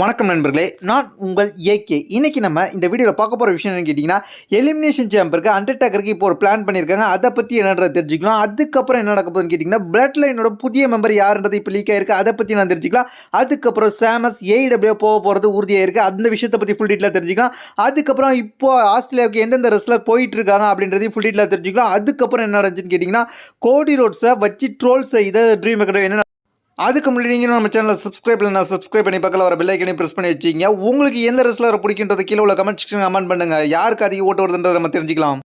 வணக்கம் நண்பர்களே நான் உங்கள் ஏகே இன்றைக்கி நம்ம இந்த வீடியோவில் பார்க்க போகிற விஷயம் என்னன்னு கேட்டிங்கன்னா எலிமினேஷன் சேம்பருக்கு அண்டர்டேக்கருக்கு இப்போ ஒரு பிளான் பண்ணியிருக்காங்க. அதை பற்றி என்னன்றதை தெரிஞ்சுக்கலாம். அதுக்கப்புறம் என்ன நடக்க போகுதுன்னு கேட்டிங்கன்னா பிளட் லைனோட புதிய மெம்பர் யாருன்றது இப்போ லீக் ஆயிருக்கு. அதை பற்றி நான் தெரிஞ்சுக்கலாம். அதுக்கப்புறம் சாமஸ் ஏஇடபிள்யூ போக போகிறது உறுதியாயிருக்கு. அந்த விஷயத்தை பற்றி ஃபுல் டீட்டெயிலாக தெரிஞ்சுக்கலாம். அதுக்கப்புறம் இப்போ ஆஸ்திரேலியாவுக்கு எந்தெந்த ரெஸ்லர் போயிட்டு இருக்காங்க அப்படின்றதையும் ஃபுல் டீட்டெயிலாக தெரிஞ்சுக்கலாம். அதுக்கப்புறம் என்ன நடந்துச்சுன்னு கேட்டிங்கன்னா கோடி ரோட்ஸை வச்சு ட்ரோல் செய்த ட்ரீம் என்ன அதுக்கு முன்னாடி நீங்கள் நம்ம சேனலை சப்ஸ்கிரைப் பண்ணி சப்ஸ்கிரைப் பண்ணி பக்கத்தில் வர பில்லைக்கனே ப்ரெஸ் பண்ணி வச்சிங்க உங்களுக்கு எந்த ரெஸ்லர் பிடிக்கின்றது கீழே உள்ள கமெண்ட் செக்ஷன் கமெண்ட் பண்ணுங்க. யாருக்கு அதிக ஓட்டு வருதுன்றதை நம்ம தெரிஞ்சிக்கலாம்.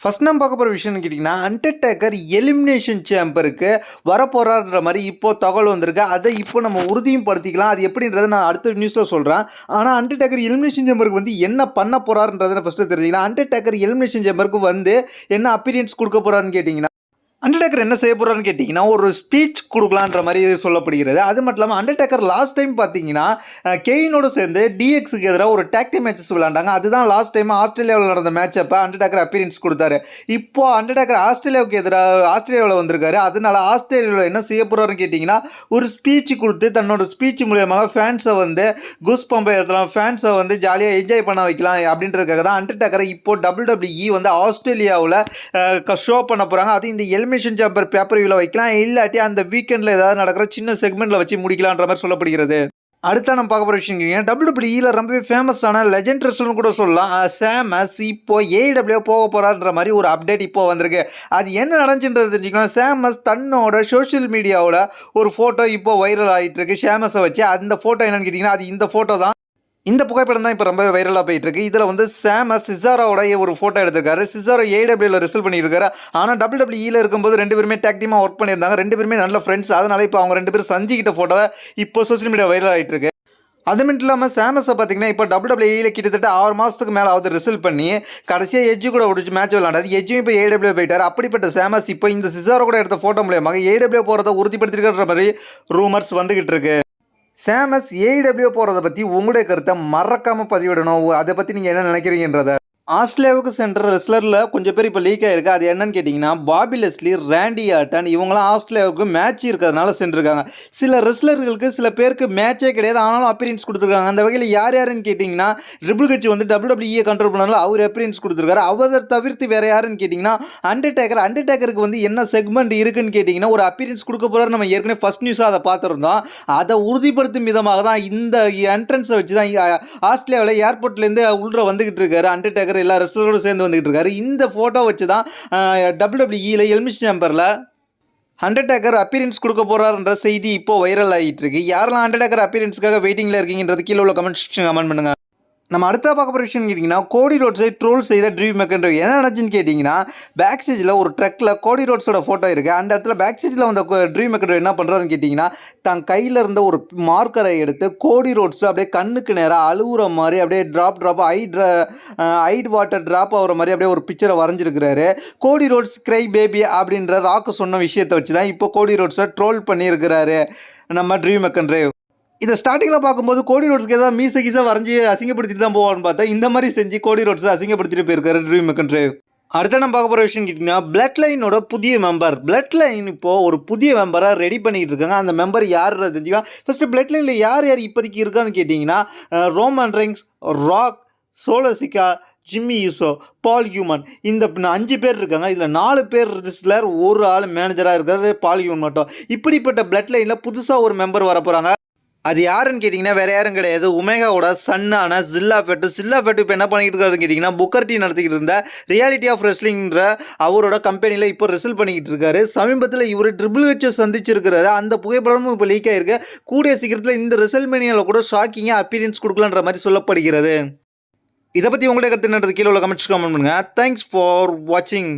ஃபர்ஸ்ட் நம்ம பார்க்க போகிற விஷயம்னு கேட்டிங்கன்னா அண்டர்டேக்கர் எலிமினேஷன் சேம்பருக்கு வரப்போகிறார்ன்ற மாதிரி இப்போது தகவல் வந்திருக்கு. அதை இப்போ நம்ம உறுதியும் படுத்திக்கலாம் அது எப்படின்றத நான் அடுத்த நியூஸில் சொல்கிறேன் ஆனால் அண்டர்டேக்கர் எலிமினேஷன் சேம்பருக்கு வந்து என்ன பண்ண போகிறாருன்றதை ஃபஸ்ட்டு தெரிஞ்சுக்கலாம். அண்டர்டேக்கர் எலிமினேஷன் சேம்பருக்கு வந்து என்ன அப்பீரியன்ஸ் கொடுக்க போகிறாருன்னு கேட்டிங்கன்னா அண்டர்டேக்கர் என்ன செய்ய போகிறான்னு கேட்டிங்கன்னா ஒரு ஸ்பீச் கொடுக்கலான்ற மாதிரி சொல்லப்படுகிறது. அது மட்டும் இல்லாமல் அண்டர்டேக்கர் லாஸ்ட் டைம் பார்த்தீங்கன்னா கெயினோடு சேர்ந்து டிஎக்ஸுக்கு எதிராக ஒரு டாக்டி மேட்சஸ் விளாண்டாங்க அதுதான் லாஸ்ட் டைம் ஆஸ்திரேலியாவில் நடந்த மேட்ச் அப்போ அண்டர்டேக்கர் அப்பீரியன்ஸ் கொடுத்தாரு. இப்போ அண்டர்டேக்கர் ஆஸ்திரேலியாவுக்கு எதிராக ஆஸ்திரேலியாவில் வந்திருக்காரு. அதனால ஆஸ்திரேலியாவில் என்ன செய்ய போகிறாருன்னு கேட்டிங்கன்னா ஒரு ஸ்பீச் கொடுத்து தன்னோட ஸ்பீச் மூலியமாக ஃபேன்ஸை வந்து குஸ் பம்பை ஏற்றலாம் ஃபேன்ஸை வந்து ஜாலியாக என்ஜாய் பண்ண வைக்கலாம் அப்படின்றதுக்காக தான் அண்டர்டேக்கரை இப்போ டபுள் டபிள்யூஇ வந்து ஆஸ்திரேலியாவில் ஷோ பண்ண போகிறாங்க அது இந்த எலிமினேஷன் சாம்பர் பேப்பர் வியூவில் வைக்கலாம். இல்லாட்டி அந்த வீக்கெண்டில் ஏதாவது நடக்கிற சின்ன செக்மெண்ட்டில் வச்சு முடிக்கலான்ற மாதிரி சொல்லப்படுகிறது. அடுத்த நம்ம பார்க்க போகிற விஷயம் டபிள்யூபிள்யூல ரொம்பவே ஃபேமஸான லெஜெண்ட் ரெஸ்லர்னு கூட சொல்லலாம். சேமஸ் இப்போ ஏடபிள்யூ போக போகிறான்ற மாதிரி ஒரு அப்டேட் இப்போ வந்திருக்கு. அது என்ன நடந்துச்சுன்றது தெரிஞ்சுக்கலாம். சேமஸ் தன்னோட சோஷியல் மீடியாவில் ஒரு ஃபோட்டோ இப்போ வைரல் ஆகிட்டு இருக்கு. ஷேமஸை வச்சு அந்த ஃபோட்டோ என்னன்னு கேட்டிங்கன்னா அது இந்த ஃபோட்டோ தான். இந்த புகைப்படம் தான் இப்போ ரொம்ப வைரலாக போயிட்டு இருக்கு இதில் வந்து சாம சிசாராவோட ஒரு ஃபோட்டோ எடுத்திருக்காரு. சிசாரோ ஏடபிள்யூல ரிசல்ட் பண்ணியிருக்காரு. ஆனால் டபுள் டபிள்யூல இருக்கும்போது ரெண்டு பேருமே டேக் டீமாக ஒர்க் பண்ணியிருந்தாங்க. ரெண்டு பேருமே நல்ல ஃப்ரெண்ட்ஸ் அதனால இப்போ அவங்க ரெண்டு பேரும் சஞ்சிக்கிட்ட ஃபோட்டோவை இப்போ சோஷியல் மீடியா வைரல் ஆகிட்டு இருக்கு அது மட்டும் இல்லாமல் சாமஸை பார்த்தீங்கன்னா இப்போ டபுள் டபிள்யூல கிட்டத்தட்ட ஆறு மாதத்துக்கு மேலே ஆகுது ரிசல்ட் பண்ணி கடைசியாக எஜ்ஜு கூட ஒடிச்சு மேட்ச் விளாண்டாரு எஜ்ஜும் இப்போ ஏடபிள்யூ போயிட்டார். அப்படிப்பட்ட சாமஸ் இப்போ இந்த சிசாரோ கூட எடுத்த ஃபோட்டோ மூலியமாக ஏடபிள்யூ போகிறத உறுதிப்படுத்திருக்கிற மாதிரி ரூமர்ஸ் வந்துகிட்டு இருக்கு. சாமஸ் ஏடபிள்யூ போகிறத பற்றி உங்களுடைய கருத்தை மறக்காமல் பதிவிடணும். அதை பற்றி நீங்கள் என்ன நினைக்கிறீங்கன்றத ஆஸ்திரேலியாவுக்கு சென்ற ரெஸ்லரில் கொஞ்சம் பேர் இப்போ லீக் ஆயிருக்கு. அது என்னன்னு கேட்டிங்கன்னா பாபி லெஸ்லி ரேண்டி ஆட்டன் இவங்களாம் ஆஸ்திரேலியாவுக்கு மேட்ச் இருக்கிறதுனால சென்றிருக்காங்க. சில ரெஸ்லர்களுக்கு சில பேருக்கு மேட்சே கிடையாது. ஆனாலும் அப்பீரியன்ஸ் கொடுத்துருக்காங்க. அந்த வகையில் யார் யாருன்னு கேட்டிங்கன்னா ட்ரிபிள் கட்சி வந்து டபிள்யூடபிள்யூஏ கண்ட்ரோல் பண்ணாலும் அவர் அப்பீரியன்ஸ் கொடுத்துருக்காரு. அவரை தவிர்த்து வேறு யாருன்னு கேட்டிங்கன்னா அண்டர்டேக்கர் அண்டர்டேக்கருக்கு வந்து என்ன செக்மெண்ட் இருக்குன்னு கேட்டிங்கன்னா ஒரு அப்பீரியன்ஸ் கொடுக்க போகிறார் நம்ம ஏற்கனவே ஃபஸ்ட் நியூஸாக அதை பார்த்துருந்தோம். அதை உறுதிப்படுத்தும் விதமாக தான் இந்த என்ட்ரன்ஸை வச்சு தான் ஆஸ்திரேலியாவில் ஏர்போர்ட்லேருந்து உள்ள வந்துகிட்டு இருக்காரு அண்டர்டேக்கர் எல்லா ரெஸ்லரோடும் சேர்ந்து வந்துகிட்டு இருக்காரு. இந்த ஃபோட்டோ வச்சு தான் டபிள்யூடபிள்யூஇல எல்மிஷ் சேம்பரில் அண்டர்டேக்கர் அப்பீரியன்ஸ் கொடுக்க போகிறாருன்ற செய்தி இப்போ வைரல் ஆகிட்டு இருக்கு. யாரெல்லாம் அண்டர்டேக்கர் அப்பீரியன்ஸ்க்காக வெயிட்டிங்கில் இருக்கீங்கன்றது கீழே உள்ள கமெண்ட் செக்ஷன் கமெண்ட் பண்ணுங்க. நம்ம அடுத்த பார்க்க போகிற விஷயம் கேட்டிங்கன்னா கோடி ரோட்ஸை ட்ரோல் செய்த ட்ரீம் மேக்கர் என்ன நடந்துச்சுன்னு கேட்டிங்கன்னா பேக் ஸ்டேஜில் ஒரு ட்ரக்கில் கோடி ரோட்ஸோட ஃபோட்டோ இருக்குது அந்த இடத்துல பேக் ஸ்டேஜில் வந்த ட்ரீம் மேக்கர் என்ன பண்ணுறாருன்னு கேட்டிங்கன்னா தன் கையில் இருந்த ஒரு மார்க்கரை எடுத்து கோடி ரோட்ஸ் அப்படியே கண்ணுக்கு நேராக அழுகுற மாதிரி அப்படியே ட்ராப் ட்ராப் ஐ ட்ரா ஐட் வாட்டர் ட்ராப் ஆகிற மாதிரி அப்படியே ஒரு பிக்சரை வரைஞ்சிருக்கிறாரு. கோடி ரோட்ஸ் கிரை பேபி அப்படின்ற ராக்கு சொன்ன விஷயத்தை வச்சு தான் இப்போ கோடி ரோட்ஸை ட்ரோல் பண்ணியிருக்கிறாரு நம்ம ட்ரீம் மெக்கன்றே இதை ஸ்டார்டிங்கில் பார்க்கும்போது கோடி ரோட்ஸ்க்கு ஏதாவது மீச கீசா வரைஞ்சி அசிங்கப்படுத்திட்டு தான் போவான்னு பார்த்தா இந்த மாதிரி செஞ்சு கோடி ரோட்ஸை அசிங்கப்படுத்திட்டு போயிருக்காரு ட்ரீம் மெக்கன்றே அடுத்த நம்ம பார்க்க போகிற விஷயம் கேட்டிங்கன்னா பிளட் லைனோட புதிய மெம்பர் பிளட் லைன் இப்போது ஒரு புதிய மெம்பராக ரெடி பண்ணிட்டு இருக்காங்க. அந்த மெம்பர் யார் தெரிஞ்சுக்கலாம். ஃபஸ்ட்டு பிளட் லைனில் யார் யார் இப்போதைக்கு இருக்கான்னு கேட்டிங்கன்னா Roman Reigns Rock Solo Sikoa Jimmy Uso Paul Heyman இந்த அஞ்சு பேர் இருக்காங்க. இதில் நாலு பேர் ரிஜிஸ்டர் ஒரு ஆள் மேனேஜராக இருக்காரு பால் ஹியூமன் மட்டும். இப்படிப்பட்ட பிளட் லைனில் புதுசாக ஒரு மெம்பர் வர போகிறாங்க அது யாருன்னு கேட்டிங்கன்னா வேறு யாரும் கிடையாது. உமேகாவோட சன்னான ஜில்லா ஃபெட்டு ஜில்லா ஃபெட்டு இப்போ என்ன பண்ணிக்கிட்டு இருக்காருன்னு கேட்டிங்கன்னா புக்கர் டி நடத்திக்கிட்டு இருந்த ரியாலிட்டி ஆஃப் ரெஸ்லிங்கிற அவரோட கம்பெனியில் இப்போ ரிசல்ட் பண்ணிக்கிட்டு இருக்காரு. சமீபத்தில் இவர் ட்ரிபிள் ஹெச்சை சந்திச்சிருக்கிறாரு. அந்த புகைப்படமும் இப்போ லீக் ஆயிருக்கு. கூடிய சீக்கிரத்தில் இந்த ரிசல்ட் மேனியாவில் கூட ஷாக்கிங்காக அப்பீரியன்ஸ் கொடுக்கலான்ற மாதிரி சொல்லப்படுகிறது. இதை பற்றி உங்களுடைய கருத்து என்னன்றது கீழே உள்ள கமெண்ட்ஸ் கமெண்ட் பண்ணுங்கள் தேங்க்ஸ் ஃபார் வாட்சிங்